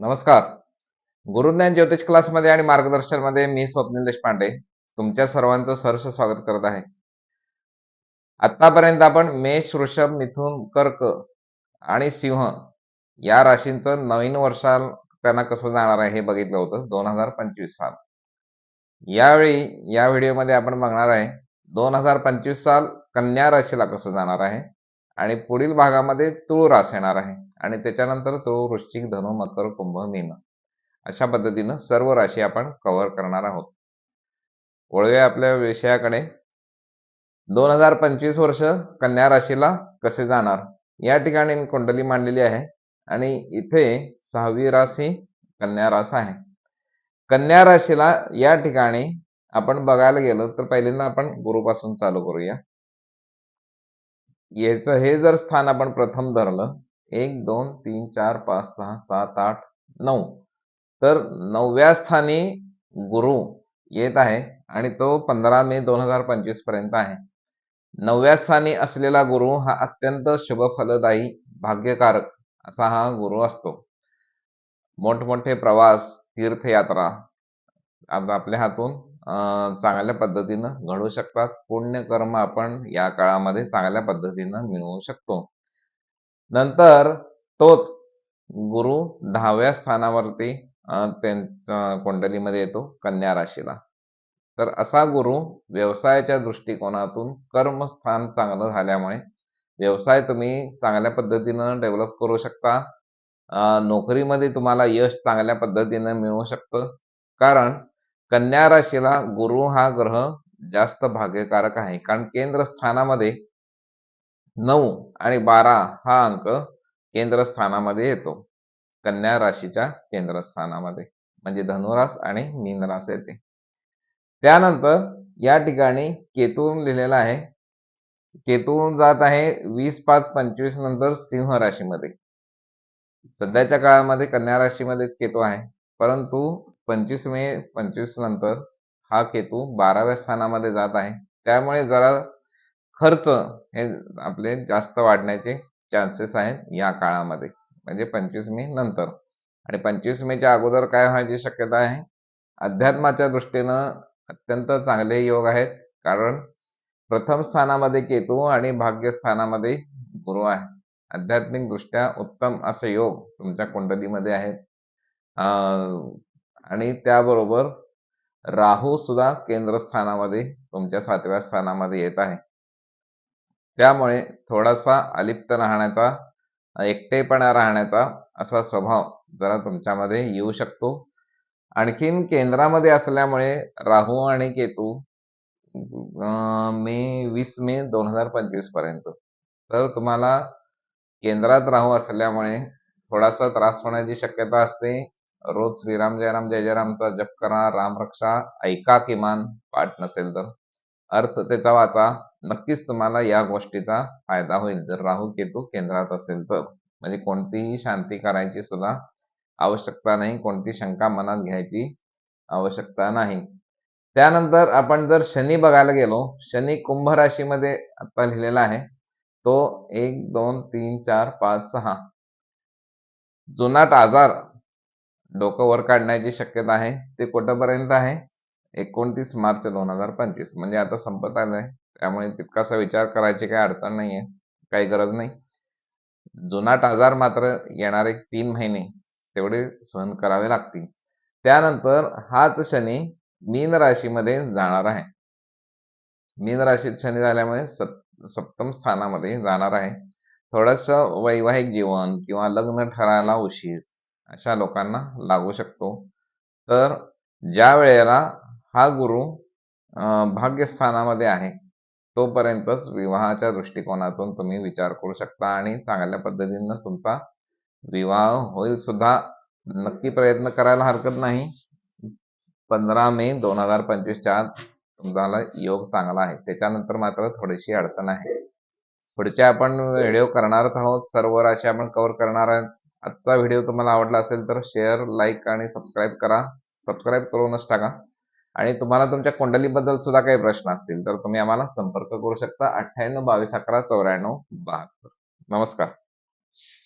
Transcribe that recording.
नमस्कार. गुरुज्ञान ज्योतिष क्लासमध्ये आणि मार्गदर्शनमध्ये मी स्वप्नील देशपांडे तुमच्या सर्वांचं सहर्ष स्वागत करत आहे. आतापर्यंत आपण मेष वृषभ मिथुन कर्क आणि सिंह या राशींचं नवीन वर्षाल त्यांना कसं जाणार आहे हे बघितलं होतं दोन हजार पंचवीस साल. यावेळी या व्हिडिओमध्ये आपण बघणार आहे दोन हजार पंचवीस साल कन्या राशीला कसं जाणार आहे? आणि पुढील भागामध्ये तुळ रास येणार आहे. आणि त्याच्यानंतर तुळ वृश्चिक धनु मकर कुंभ मीन अशा पद्धतीनं सर्व राशी आपण कव्हर करणार आहोत. वळूया आपल्या विषयाकडे. दोन हजार पंचवीस वर्ष कन्या राशीला कसे जाणार? या ठिकाणी कुंडली मांडलेली आहे. आणि इथे सहावी रास ही कन्या रास आहे. कन्या राशीला या ठिकाणी आपण बघायला गेलो तर पहिल्यांदा आपण गुरुपासून चालू करूया. याचं हे जर स्थान आपण प्रथम धरलं एक दोन तीन चार पाच सहा सात आठ नऊ. तर नवव्या स्थानी गुरु येत आहे आणि तो पंधरा मे दोन हजार पंचवीसपर्यंत आहे. नवव्या स्थानी असलेला गुरु हा अत्यंत शुभ फलदायी भाग्यकारक असा हा गुरु असतो. मोठमोठे प्रवास तीर्थयात्रा आपल्या हातून चांगल्या पद्धतीनं घडू शकतात. पुण्यकर्म आपण या काळामध्ये चांगल्या पद्धतीनं मिळवू शकतो. नंतर तोच गुरु दहाव्या स्थानावरती त्यांच्या कुंडलीमध्ये येतो कन्या राशीला. तर असा गुरु व्यवसायाच्या दृष्टिकोनातून कर्मस्थान चांगलं झाल्यामुळे व्यवसाय तुम्ही चांगल्या पद्धतीनं डेव्हलप करू शकता. नोकरीमध्ये तुम्हाला यश चांगल्या पद्धतीनं मिळू शकतं. कारण कन्या राशीला गुरु हा ग्रह जास्त भाग्यकारक आहे. कारण केंद्र स्थानामध्ये नऊ आणि बारा हा अंक केंद्रस्थानामध्ये येतो. कन्या राशीच्या केंद्रस्थानामध्ये म्हणजे धनुरास आणि मीनरास येते. त्यानंतर या ठिकाणी केतून लिहिलेला आहे. केतून जात आहे वीस पाच पंचवीस नंतर सिंह राशीमध्ये. सध्याच्या काळामध्ये कन्या राशीमध्येच केतू आहे. परंतु पंचवीस मे पंचवीस नंतर हा केतू बाराव्या स्थानामध्ये जात आहे. त्यामुळे जरा खर्च हे आपले जास्त वाढण्याचे चान्सेस आहेत या काळामध्ये. म्हणजे पंचवीस मे नंतर. आणि पंचवीस मेच्या अगोदर काय व्हायची शक्यता आहे? अध्यात्माच्या दृष्टीनं अत्यंत चांगले योग आहेत. कारण प्रथम स्थानामध्ये केतू आणि भाग्यस्थानामध्ये गुरु आहे. आध्यात्मिक दृष्ट्या उत्तम असे योग तुमच्या कुंडलीमध्ये आहेत. आणि त्याबरोबर राहू सुद्धा केंद्रस्थानामध्ये तुमच्या सातव्या स्थानामध्ये येत आहे. त्यामुळे थोडासा अलिप्त राहण्याचा एकटेपणा राहण्याचा असा स्वभाव जरा तुमच्यामध्ये येऊ शकतो. आणखीन केंद्रामध्ये असल्यामुळे राहू आणि केतू मे वीस मे दोन हजार पंचवीसपर्यंत. तर तुम्हाला केंद्रात राहू असल्यामुळे थोडासा त्रास होण्याची शक्यता असते. रोज श्रीराम जयराम जय जयरामचा जप करा रामरक्षा ऐका किमान पाठ नसेल तर. अर्थ त्याचा वाचा नक्कीच तुम्हाला या गोष्टीचा फायदा होईल. जर राहू केतू केंद्रात असेल तर. म्हणजे कोणतीही शांती करायची सुद्धा आवश्यकता नाही कोणती शंका मनात घ्यायची आवश्यकता नाही. त्यानंतर आपण जर शनी बघायला गेलो शनी कुंभ राशीमध्ये आता लिहिलेला आहे. तो एक दोन तीन चार पाच सहा. जुनाट आजार डोकं वर काढण्याची शक्यता आहे. ते कुठंपर्यंत आहे? एकोणतीस मार्च दोन हजार पंचवीस. म्हणजे आता संपत आलंय. त्यामुळे तितकासा विचार करायची काही अडचण नाही आहे काही गरज नाही. जुनाट आजार मात्र येणारे तीन महिने तेवढे सहन करावे लागतील. त्यानंतर हाच शनी मीन राशीमध्ये जाणार आहे. मीन राशीत शनी झाल्यामुळे सप्तम स्थानामध्ये जाणार आहे. थोडस वैवाहिक जीवन किंवा लग्न ठरायला उशीर. अशा लोकांना लागू शकतो. तर ज्या वेळेला हा गुरु भाग्यस्थानामध्ये आहे तोपर्यंतच विवाहाच्या दृष्टिकोनातून तुम्ही विचार करू शकता आणि चांगल्या पद्धतीनं तुमचा विवाह होईल सुद्धा. नक्की प्रयत्न करायला हरकत नाही. पंधरा मे दोन हजार पंचवीसच्या आत तुम्हाला योग चांगला आहे. त्याच्यानंतर मात्र थोडीशी अडचण आहे. पुढचे आपण व्हिडिओ करणारच आहोत. सर्व राशी आपण कव्हर करणार आहोत. आजचा व्हिडिओ तुम्हाला आवडला असेल तर शेअर लाईक आणि सबस्क्राईब करा. सबस्क्राईब करूनच टाका. आणि तुम्हाला तुमच्या कुंडलीबद्दल सुद्धा काही प्रश्न असतील तर तुम्ही आम्हाला संपर्क करू शकता. अठ्ठ्याण्णव बावीस अकरा चौऱ्याण्णव बहात्तर. नमस्कार.